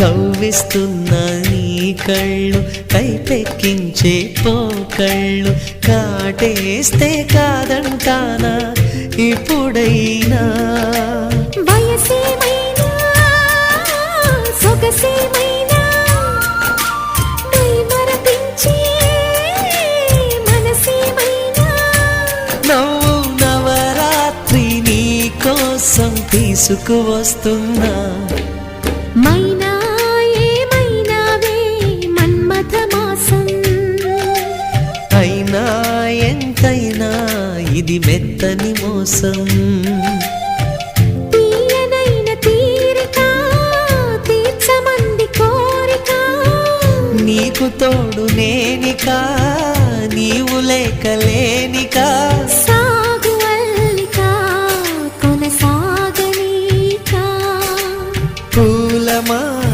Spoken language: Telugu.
కవ్విస్తున్న నీ కళ్ళు కైపెక్కించే పోకళ్ళు కాటేస్తే కాదంటానా ఇప్పుడైనా? వయసేమైనా సొగసేమైనా? కోసం తీసుకువస్తున్నా. ఇది మెత్తని మోసం. నీకు తోడు నేనిక నీవు లేక లేనిక. సాగు అల్లికా పూలమా